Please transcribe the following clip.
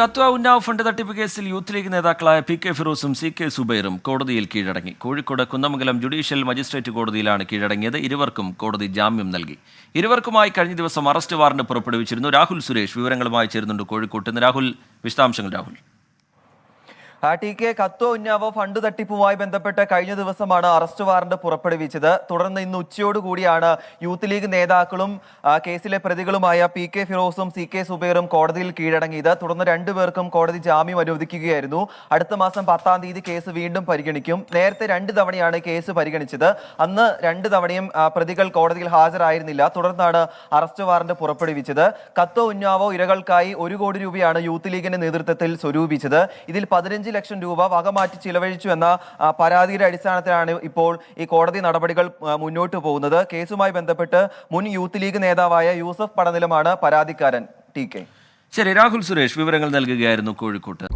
Kathua Unnao fund തട്ടിപ്പ് കേസിൽ youth league നേതാക്കളായ പി കെ ഫിറോസും സി കെ സുബൈറും കോടതിയിൽ കീഴടങ്ങി. കോഴിക്കോട് കുന്നമംഗലം ജുഡീഷ്യൽ മജിസ്ട്രേറ്റ് കോടതിയിലാണ് കീഴടങ്ങിയത്. ഇരുവർക്കും കോടതി ജാമ്യം നൽകി. ഇരുവർക്കുമായി കഴിഞ്ഞ ദിവസം അറസ്റ്റ് വാറണ്ട് പുറപ്പെടുവിച്ചിരുന്നു. രാഹുൽ സുരേഷ് വിവരങ്ങളുമായി ചേരുന്നുണ്ട് കോഴിക്കോട്ട്. നിന്ന് രാഹുൽ വിശദാംശങ്ങൾ Rahul. T K Kathua Unnao fund തട്ടിപ്പുമായി ബന്ധപ്പെട്ട് കഴിഞ്ഞ ദിവസമാണ് അറസ്റ്റ് വാറന്റ് പുറപ്പെടുവിച്ചത്. തുടർന്ന് ഇന്ന് ഉച്ചയോടുകൂടിയാണ് യൂത്ത് ലീഗ് നേതാക്കളും കേസിലെ പ്രതികളുമായ പി കെ ഫിറോസും സി കെ സുബൈറും കോടതിയിൽ കീഴടങ്ങിയത്. തുടർന്ന് രണ്ടുപേർക്കും കോടതി ജാമ്യം അനുവദിക്കുകയായിരുന്നു. അടുത്ത മാസം പത്താം തീയതി കേസ് വീണ്ടും പരിഗണിക്കും. നേരത്തെ രണ്ട് തവണയാണ് കേസ് പരിഗണിച്ചത്. അന്ന് രണ്ട് തവണയും പ്രതികൾ കോടതിയിൽ ഹാജരായിരുന്നില്ല. തുടർന്നാണ് അറസ്റ്റ് വാറന്റ് പുറപ്പെടുവിച്ചത്. കത്തോ ഉന്നാവോ ഇരകൾക്കായി ഒരു കോടി രൂപയാണ് യൂത്ത് ലീഗിന്റെ നേതൃത്വത്തിൽ സ്വരൂപിച്ചത്. ഇതിൽ പതിനഞ്ച് ലക്ഷം രൂപ വകമാറ്റി ചിലവഴിച്ചു എന്ന പരാതിയുടെ അടിസ്ഥാനത്തിലാണ് ഇപ്പോൾ ഈ കോടതി നടപടികൾ മുന്നോട്ട് പോകുന്നത്. കേസുമായി ബന്ധപ്പെട്ട് മുൻ യൂത്ത് ലീഗ് നേതാവായ യൂസഫ് പടനിലമാണ് പരാതിക്കാരൻ ടി കെ. ശരി രാഹുൽ സുരേഷ് വിവരങ്ങൾ നൽകുകയായിരുന്നു കോഴിക്കോട്ട്.